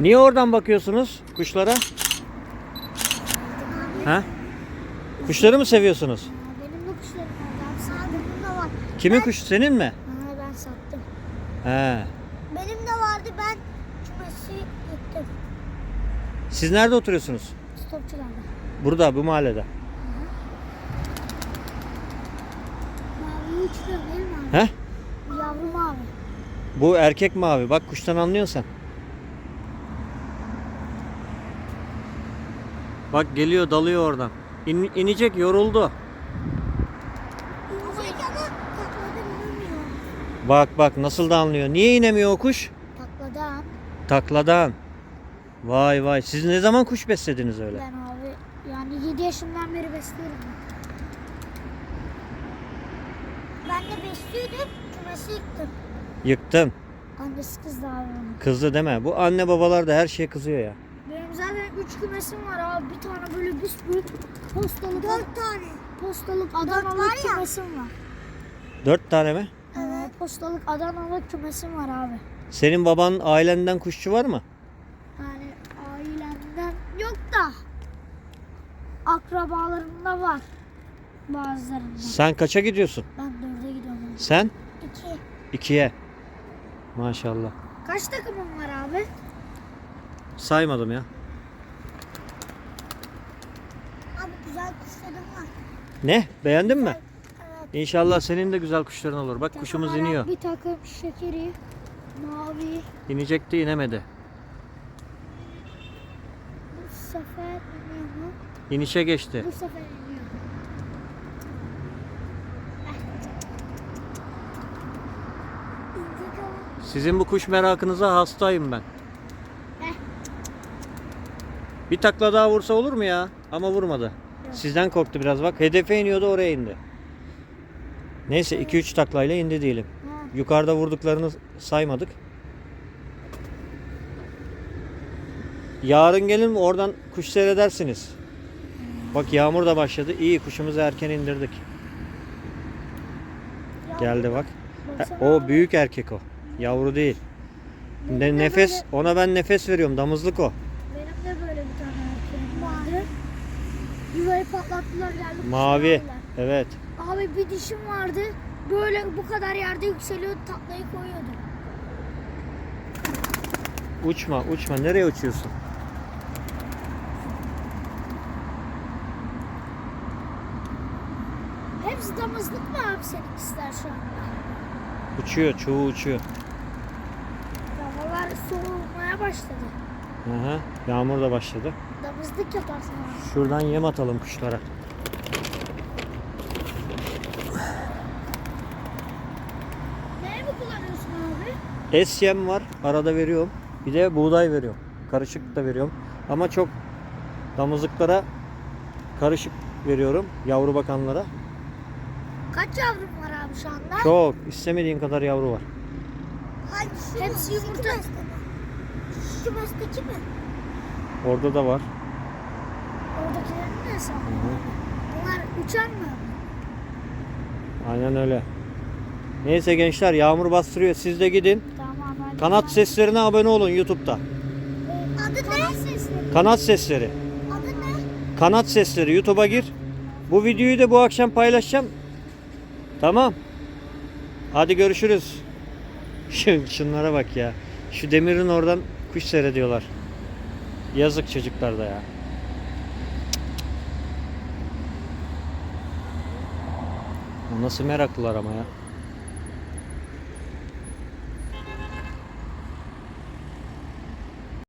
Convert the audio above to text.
Niye oradan bakıyorsunuz kuşlara? Ha? Kuşları mı seviyorsunuz? Benim de kuşlarım var. Ben da var. Kimin kuşu senin mi? Ha, ben sattım. He. Benim de vardı ben kümesi yıktım. Siz nerede oturuyorsunuz? Stopçularda. Burada bu mahallede. Mavi uçuyor değil mi abi? He? Yavru mavi. Bu erkek mavi. Bak kuştan anlıyorsun sen. Bak geliyor dalıyor oradan. İn, inecek yoruldu. İnecek ama takladan inemiyor. Bak bak nasıl da anlıyor. Niye inemiyor o kuş? Takladan. Takladan. Vay vay. Siz ne zaman kuş beslediniz öyle? Ben abi yani 7 yaşımdan beri besliyorum. Ben de besliyordum. Kümesi yıktım. Yıktın. Annesi kızdı abi. Kızdı deme. Bu anne babalar da her şeye kızıyor ya. Benim zaten 3 kümesim var abi. Bir tane böyle büyük postalık. 4 tane. Postalık Adanalı kümesim var. Dört tane mi? Evet. Postalık Adanalı kümesim var abi. Senin baban ailenden kuşçu var mı? Yani ailemden yok da akrabalarımda var bazılarında. Sen kaça gidiyorsun? Ben dörde gidiyorum. Sen? İki. ikiye. Maşallah. Kaç takımım var abi? Saymadım ya. Abi güzel kuşlarım var. Ne? Beğendin mi? Evet. İnşallah senin de güzel kuşların olur. Bak kuşumuz Takım iniyor. Bir takım şekeri, mavi, İnecekti inemedi. bu sefer iniyor mu? İnişe geçti. Bu sefer iniyor. Sizin bu kuş merakınıza hastayım ben. Eh. Bir takla daha vursa olur mu ya? Ama vurmadı. Sizden korktu biraz bak. Hedefe iniyordu oraya indi. Neyse 2-3 taklayla indi diyelim. Yukarıda vurduklarını saymadık. Yarın gelin oradan kuş seyredersiniz. Bak yağmur da başladı. İyi kuşumuzu erken indirdik. Geldi bak. O büyük erkek o. Yavru değil. Ne, nefes ona ben nefes veriyorum. Damızlık o. Benim de böyle bir tane erkeğim vardı. Yuvayı patlattılar geldi. Mavi. Evet. Abi bir dişim vardı. Böyle bu kadar yerde yükseliyordu tatlayı koyuyordu. Uçma, uçma. Nereye uçuyorsun? Hepsi damızlık mı abi senin ister şu anda? Uçuyor, çoğu uçuyor. Havalar soğumaya başladı. Aha, yağmur da başladı. Damızlık yaparsın abi. Şuradan yem atalım kuşlara. Neye mi kullanıyorsun abi? Es yem var, arada veriyorum. Bir de buğday veriyorum. Karışık da veriyorum. Ama çok damızlıklara karışık veriyorum. Yavru bakanlara. Kaç yavrum var abi şu anda? Çok, istemediğin kadar yavru var. Hangisi? Hepsi yumurta. Şu kümesteki mi? Orada da var. Oradakilerin hı. Bunlar uçan mı? Aynen öyle. Neyse gençler yağmur bastırıyor. Siz de gidin. Tamam hadi. Kanat seslerine abone olun YouTube'da. Adı ne? Sesleri. Kanat sesleri. Adı ne? Kanat sesleri YouTube'a gir. Bu videoyu da bu akşam paylaşacağım. Tamam. Hadi görüşürüz. Şu- Şunlara bak ya. Şu demirin oradan kuş seyrediyorlar. Yazık çocuklar da ya. Nasıl meraklılar ama ya.